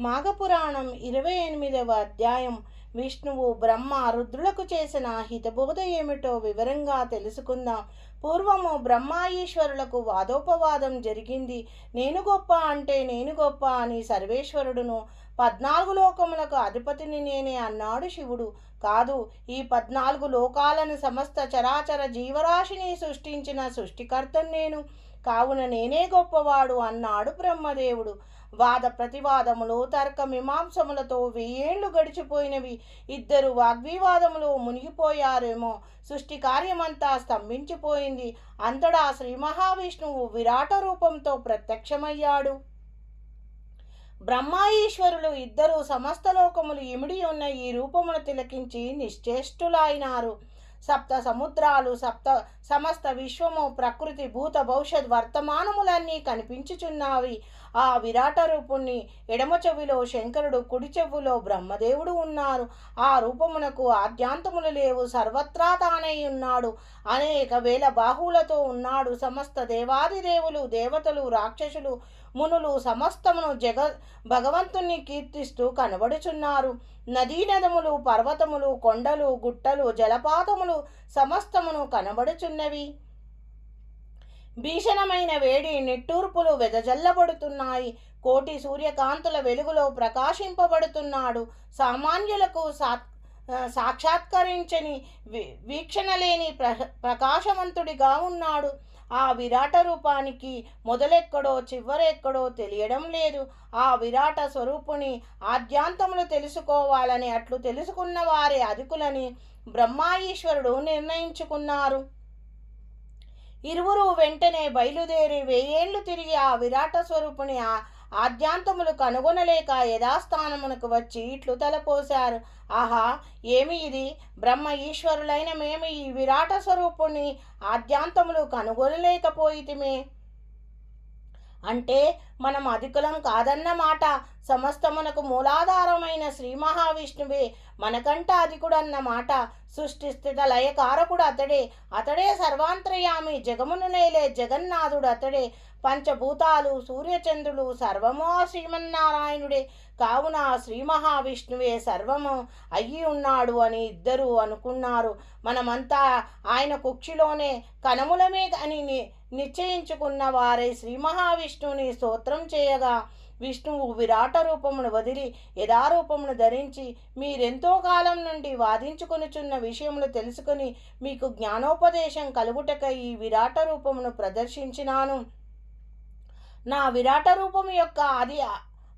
మాఘపురాణం ఇరవై ఎనిమిదవ అధ్యాయం. విష్ణువు బ్రహ్మ రుద్రులకు చేసిన హితబోధ ఏమిటో వివరంగా తెలుసుకుందాం. పూర్వము బ్రహ్మ ఈశ్వరులకు వాదోపవాదం జరిగింది. నేను గొప్ప అంటే నేను గొప్ప అని సర్వేశ్వరుడును. పద్నాలుగు లోకములకు అధిపతిని నేనే అన్నాడు శివుడు. కాదు ఈ పద్నాలుగు లోకాలను సమస్త చరాచర జీవరాశిని సృష్టించిన సృష్టికర్తను నేను. కావున నేనే గొప్పవాడు అన్నాడు బ్రహ్మదేవుడు. వాద ప్రతివాదములు తర్క మీమాంసములతో వెయ్యేళ్ళు గడిచిపోయినవి. ఇద్దరు వాగ్వివాదములు మునిగిపోయారేమో. సృష్టి కార్యమంతా స్తంభించిపోయింది. అంతటా శ్రీ మహావిష్ణువు విరాట రూపంతో ప్రత్యక్షమయ్యాడు. బ్రహ్మ ఈశ్వరులు ఇద్దరు సమస్త లోకములు ఇమిడి ఉన్న ఈ రూపమును తిలకించి నిశ్చేష్టులైనారు. సప్త సముద్రాలు సప్త సమస్త విశ్వము ప్రకృతి భూత భవిష్యత్ వర్తమానములన్నీ కనిపించుచున్నావి. ఆ విరాట రూపుణ్ణి ఎడమ చెవిలో శంకరుడు కుడి చెవులో బ్రహ్మదేవుడు ఉన్నారు. ఆ రూపమునకు ఆద్యాంతములు లేవు సర్వత్రా తానై ఉన్నాడు. అనేక వేల బాహువులతో ఉన్నాడు. సమస్త దేవాదిదేవులు దేవతలు రాక్షసులు మునులు సమస్తమును జగ భగవంతుణ్ణి కీర్తిస్తూ కనబడుచున్నారు. నదీ నదములు పర్వతములు కొండలు గుట్టలు జలపాతములు సమస్తమును కనబడుచున్నవి. భీషణమైన వేడి నిట్టూర్పులు వెదజల్లబడుతున్నాయి. కోటి సూర్యకాంతుల వెలుగులో ప్రకాశింపబడుతున్నాడు. సామాన్యులకు సాత్ సాక్షాత్కరించని వి- వీక్షణ లేని ప్ర ప్రకాశవంతుడిగా ఉన్నాడు. ఆ విరాట రూపానికి మొదలెక్కడో చివరెక్కడో తెలియడం లేదు. ఆ విరాట స్వరూపుని ఆద్యాంతములు తెలుసుకోవాలని అట్లు తెలుసుకున్న వారి అధికులని బ్రహ్మాయీశ్వరుడు నిర్ణయించుకున్నారు. ఇరువురు వెంటనే బయలుదేరి వెయ్యేళ్ళు తిరిగి ఆ విరాట స్వరూపుని ఆద్యాంతములు కనుగొనలేక యథాస్థానమునకు వచ్చి ఇట్లు తలపోశారు. ఆహా ఏమి ఇది? బ్రహ్మ ఈశ్వరులైన మేము ఈ విరాట స్వరూపుని ఆద్యాంతములు కనుగొనలేకపోయితిమే అంటే మనం అధికులం కాదన్నమాట. సమస్తమునకు మూలాధారమైన శ్రీ మహావిష్ణువే మనకంట అధికుడన్నమాట సృష్టి స్థిత లయకారకుడు అతడే. అతడే సర్వాంతర్యామి జగమును నేలే జగన్నాథుడు అతడే. పంచభూతాలు సూర్యచంద్రులు సర్వము శ్రీమన్నారాయణుడే. కావున శ్రీ మహావిష్ణువే సర్వము అయ్యి ఉన్నాడు అని ఇద్దరు అనుకున్నారు. మనమంతా ఆయన కుక్షిలోనే కనములమే అని ని- నిశ్చయించుకున్న వారే శ్రీ మహావిష్ణువుని స్తోత్రం చేయగా విష్ణువు విరాట రూపమును వదిలి యథారూపమును ధరించి మీరెంతో కాలం నుండి వాదించుకొనుచున్న విషయములు తెలుసుకుని మీకు జ్ఞానోపదేశం కలుగుటకై ఈ విరాట రూపమును ప్రదర్శించినాను. నా విరాట రూపము యొక్క అది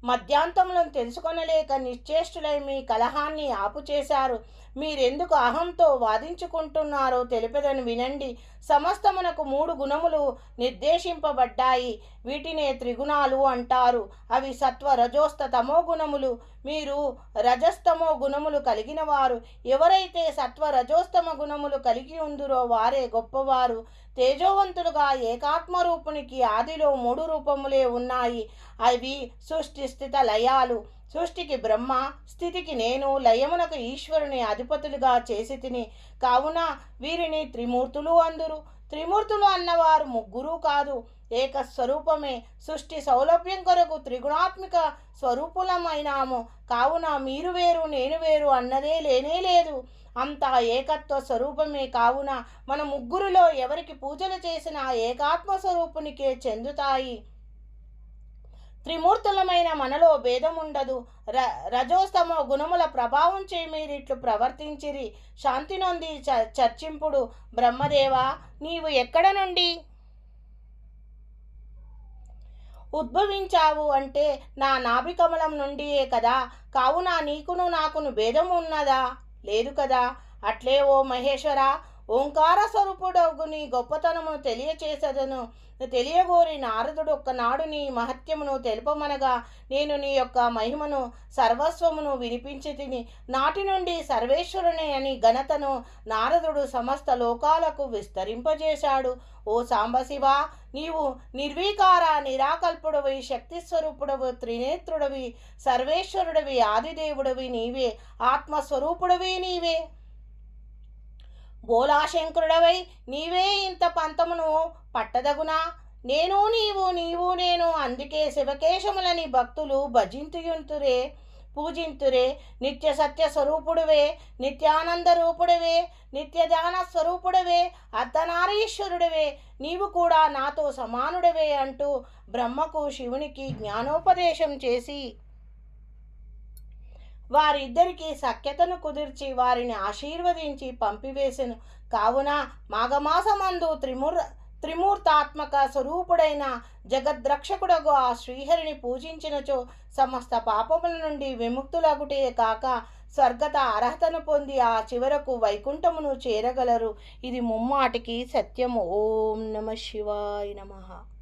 మధ్యాంతములను తెలుసుకొనలేక నిశ్చేష్టులై మీ కలహాన్ని ఆపుచేశారు. మీరెందుకు అహంతో వాదించుకుంటున్నారో తెలిపదని వినండి. సమస్తమునకు మూడు గుణములు నిర్దేశింపబడ్డాయి. వీటినే త్రిగుణాలు అంటారు. అవి సత్వ రజోస్త తమో గుణములు. మీరు రజస్తమో గుణములు కలిగిన వారు ఎవరైతే సత్వ రజోస్తమ గుణములు కలిగి ఉందురో వారే గొప్పవారు. తేజోవంతులుగా ఏకాత్మరూపునికి ఆదిలో మూడు రూపములే ఉన్నాయి. అవి సృష్టి స్థిత లయాలు. సృష్టికి బ్రహ్మ స్థితికి నేను లయమునకు ఈశ్వరుని అధిపతులుగా చేసి తిని కావున వీరిని త్రిమూర్తులు అందురు. త్రిమూర్తులు అన్నవారు ముగ్గురు కాదు ఏక స్వరూపమే. సృష్టి సౌలభ్యం కొరకు త్రిగుణాత్మిక స్వరూపులమైనాము. కావున మీరు వేరు నేను వేరు అన్నదే లేనే లేదు. అంతా ఏకత్వ స్వరూపమే. కావున మన ముగ్గురులో ఎవరికి పూజలు చేసినా ఏకాత్మ స్వరూపునికే చెందుతాయి. త్రిమూర్తులమైన మనలో భేదం ఉండదు ర రజోస్తమో గుణముల ప్రభావం చే మీరిట్లు ప్రవర్తించిరి. శాంతి నొంది చ చర్చింపుడు బ్రహ్మదేవా నీవు ఎక్కడ నుండి ఉద్భవించావు అంటే నా నాభికమలం నుండియే కదా. కావున నీకును నాకును భేదం ఉన్నదా? లేదు కదా. అట్లే ఓ మహేశ్వర ఓంకార స్వరూపుడగు నీ గొప్పతనమును తెలియచేసదను. తెలియగోరి నారదుడు ఒక్కనాడు నీ మహత్యమును తెలుపమనగా నేను నీ యొక్క మహిమను సర్వస్వమును వినిపించి తిని నాటి నుండి సర్వేశ్వరుని అని ఘనతను నారదుడు సమస్త లోకాలకు విస్తరింపజేశాడు. ఓ సాంబశివ నీవు నిర్వీకార నిరాకల్పుడవి శక్తి స్వరూపుడవి త్రినేత్రుడవి సర్వేశ్వరుడవి ఆదిదేవుడవి నీవే ఆత్మస్వరూపుడవి నీవే. బోలాశంకరుడవై నీవే ఇంత పంతమును పట్టదగునా? నేను నీవు నీవు నేను అందుకే శివకేశములని భక్తులు భజింతుయుంతురే పూజింతురే. నిత్య సత్య స్వరూపుడువే నిత్యానంద రూపుడువే నిత్యదాన స్వరూపుడువే స్వరూపుడవే నీవు కూడా నాతో సమానుడవే అంటూ బ్రహ్మకు శివునికి జ్ఞానోపదేశం చేసి వారిద్దరికీ సఖ్యతను కుదిర్చి వారిని ఆశీర్వదించి పంపివేసెను. కావున మాఘమాసమందు త్రిమూర్ త్రిమూర్తాత్మక స్వరూపుడైన జగద్రక్షకుడగు ఆ శ్రీహరిని పూజించినచో సమస్త పాపముల నుండి విముక్తులగుటే కాక స్వర్గత అర్హతను పొంది ఆ చివరకు వైకుంఠమును చేరగలరు. ఇది ముమ్మాటికి సత్యము. ఓం నమ శివాయ నమః.